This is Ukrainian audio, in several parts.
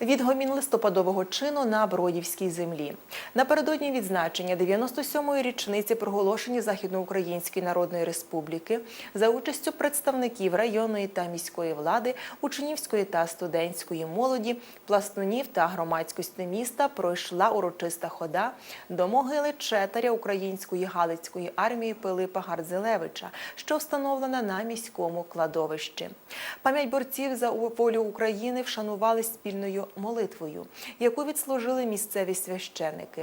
Відгомін листопадового чину на Бродівській землі. Напередодні відзначення 97-ї річниці проголошення Західноукраїнської Народної Республіки за участю представників районної та міської влади, учнівської та студентської молоді, пластунів та громадськості міста пройшла урочиста хода до могили четаря української галицької армії Пилипа Гарзелевича, що встановлена на міському кладовищі. Пам'ять борців за волю України вшанували спільною молитвою, яку відслужили місцеві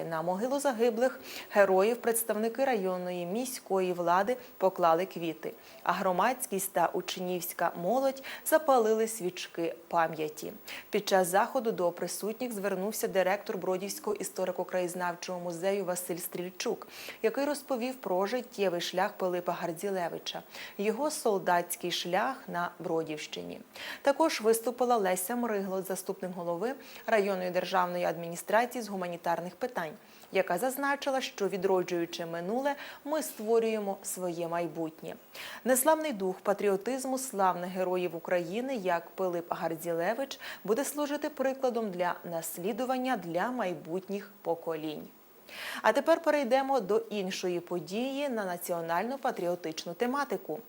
На могилу загиблих героїв представники районної міської влади поклали квіти, а громадськість та учнівська молодь запалили свічки пам'яті. Під час заходу до присутніх звернувся директор Бродівського історико-краєзнавчого музею Василь Стрільчук, який розповів про життєвий шлях Пилипа Гардзілевича, його солдатський шлях на Бродівщині. Також виступила Леся Мригло, заступник голови районної державної адміністрації з гуманітарних питань, яка зазначила, що відроджуючи минуле, ми створюємо своє майбутнє. Неславний дух патріотизму славних героїв України, як Пилип Гардзілевич, буде служити прикладом для наслідування для майбутніх поколінь. А тепер перейдемо до іншої події на національну патріотичну тематику.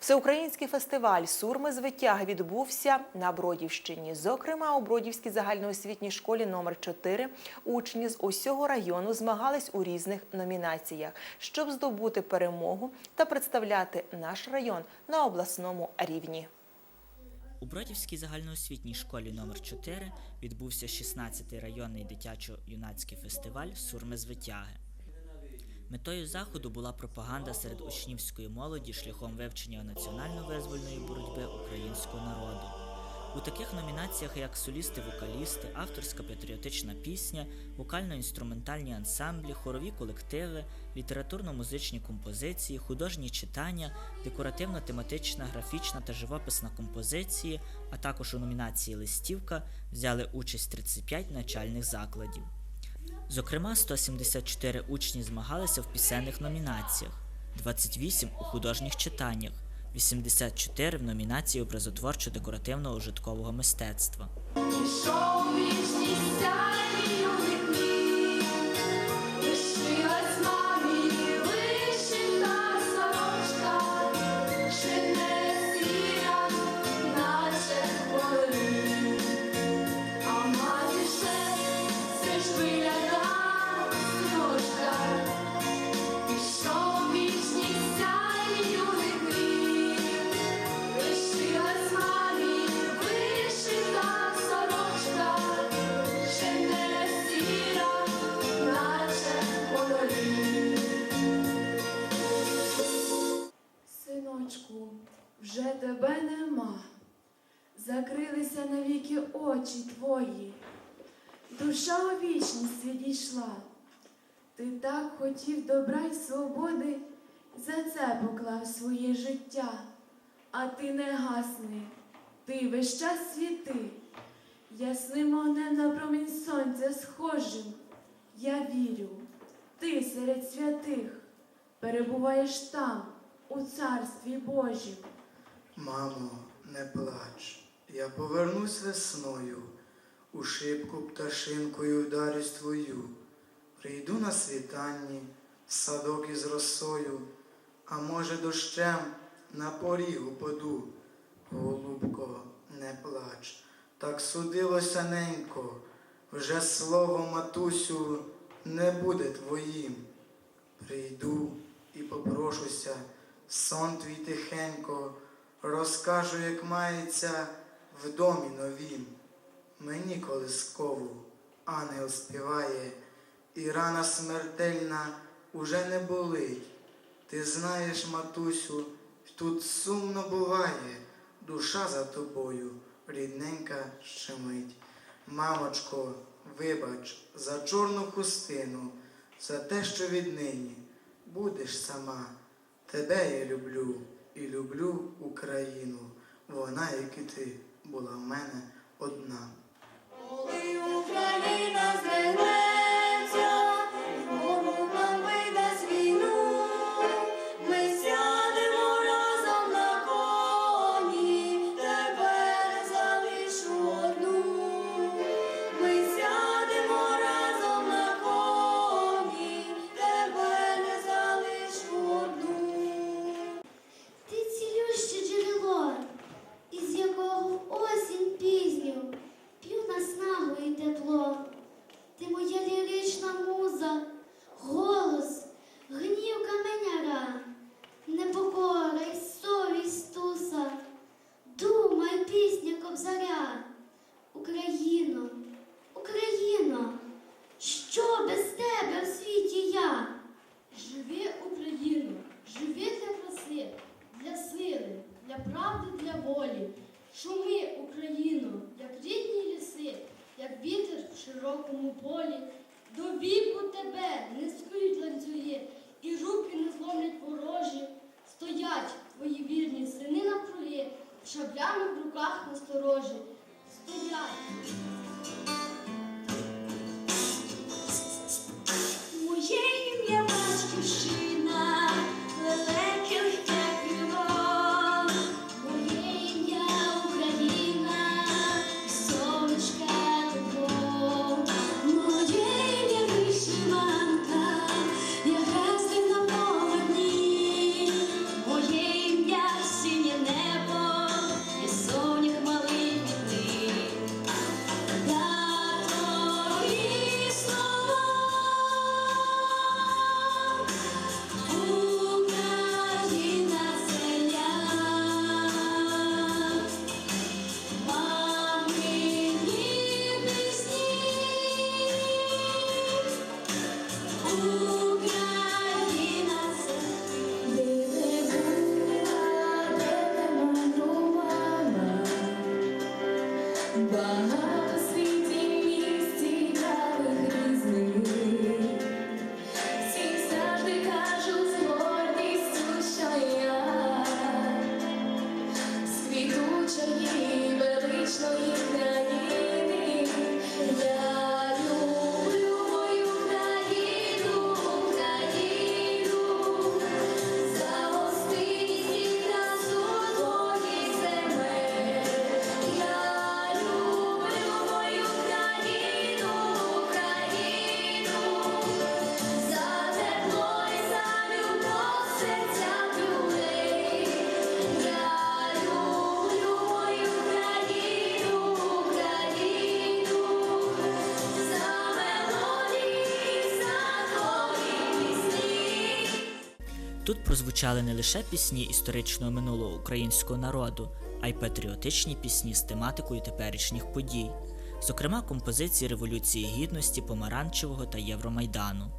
Всеукраїнський фестиваль Сурми з витяг відбувся на Бродівщині. Зокрема, у Бродівській загальноосвітній школі номер 4 учні з усього району змагались у різних номінаціях, щоб здобути перемогу та представляти наш район на обласному рівні. У Бродівській загальноосвітній школі номер 4 відбувся 16-й районний дитячо-юнацький фестиваль Сурми з витяги. Метою заходу була пропаганда серед учнівської молоді шляхом вивчення національно-визвольної боротьби українського народу. У таких номінаціях, як солісти-вокалісти, авторська патріотична пісня, вокально-інструментальні ансамблі, хорові колективи, літературно-музичні композиції, художні читання, декоративно-тематична, графічна та живописна композиції, а також у номінації Листівка взяли участь 35 навчальних закладів. Зокрема, 174 учні змагалися в пісенних номінаціях, 28 у художніх читаннях, 84 в номінації образотворчо-декоративного ужиткового мистецтва. Закрилися навіки очі твої. Душа у вічність відійшла. Ти так хотів добра й свободи, за це поклав своє життя. А ти не гасни, ти весь час світи, ясним огнем на промінь сонця схожим. Я вірю, ти серед святих перебуваєш там, у царстві Божім. Мамо, не плач, я повернусь весною, у шибку пташинкою вдарюсь твою. Прийду на світанні, в садок із росою, а може дощем на поріг упаду. Голубко, не плач, так судилося ненько, вже слово матусю не буде твоїм. Прийду і попрошуся, сон твій тихенько, розкажу, як мається в домі новім. Мені колискову ангел співає, і рана смертельна уже не болить. Ти знаєш, матусю, тут сумно буває, душа за тобою, рідненька щемить. Мамочко, вибач за чорну хустину, за те, що віднині будеш сама. Тебе я люблю і люблю Україну. Вона, як і ти, була в мене одна. Коли Україна звернеться, Bye. Тут прозвучали не лише пісні історичного минулого українського народу, а й патріотичні пісні з тематикою теперішніх подій, зокрема композиції Революції Гідності, Помаранчевого та Євромайдану.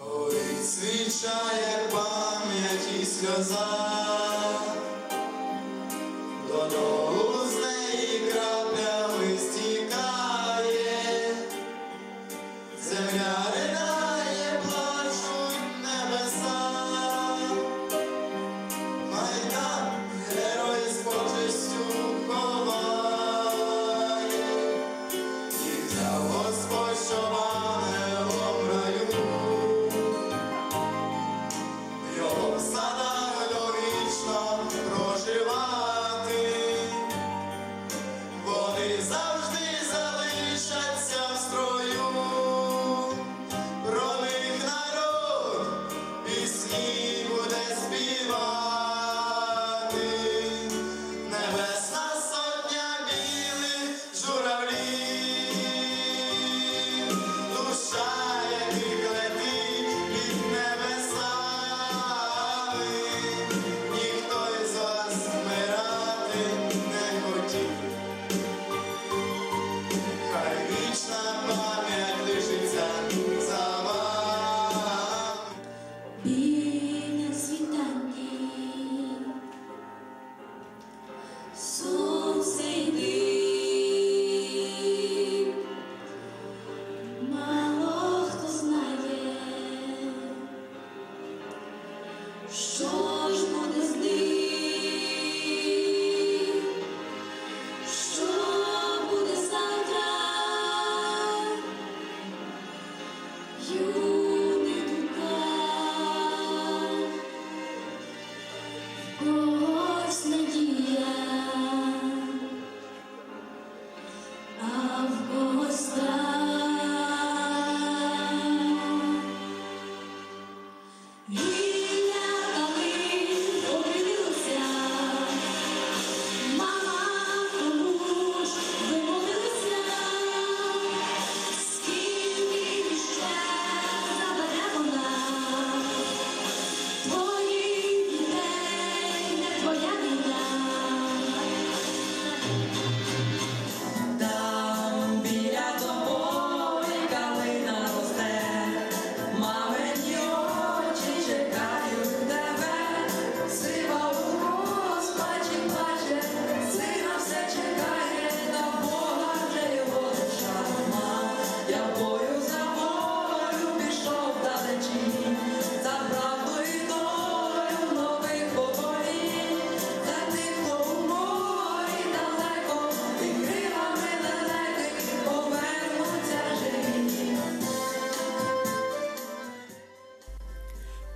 Ой, свічає пам'яті сказав. Oh.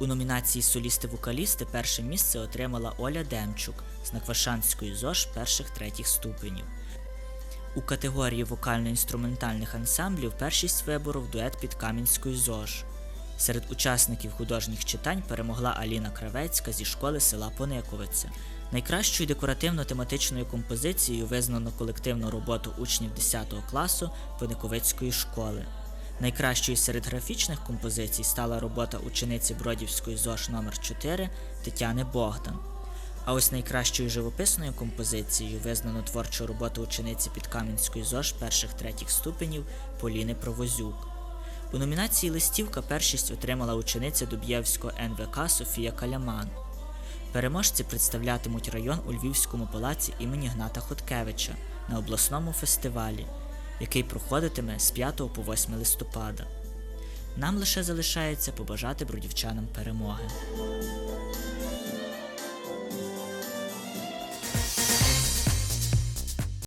У номінації Солісти-вокалісти перше місце отримала Оля Демчук з Наквашанської ЗОЖ перших третіх ступенів. У категорії вокально-інструментальних ансамблів першість виборов дует під Кам'янською ЗОЖ. Серед учасників художніх читань перемогла Аліна Кравецька зі школи села Пониковиця. Найкращою декоративно-тематичною композицією визнано колективну роботу учнів 10 класу Пониковицької школи. Найкращою серед графічних композицій стала робота учениці Бродівської ЗОЖ номер 4 Тетяни Богдан. А ось найкращою живописною композицією визнано творчу роботу учениці Підкам'янської ЗОЖ перших третіх ступенів Поліни Провозюк. У номінації Листівка першість отримала учениця Дуб'євського НВК Софія Каляман. Переможці представлятимуть район у Львівському палаці імені Гната Хоткевича на обласному фестивалі, який проходитиме з 5 по 8 листопада. Нам лише залишається побажати бродівчанам перемоги.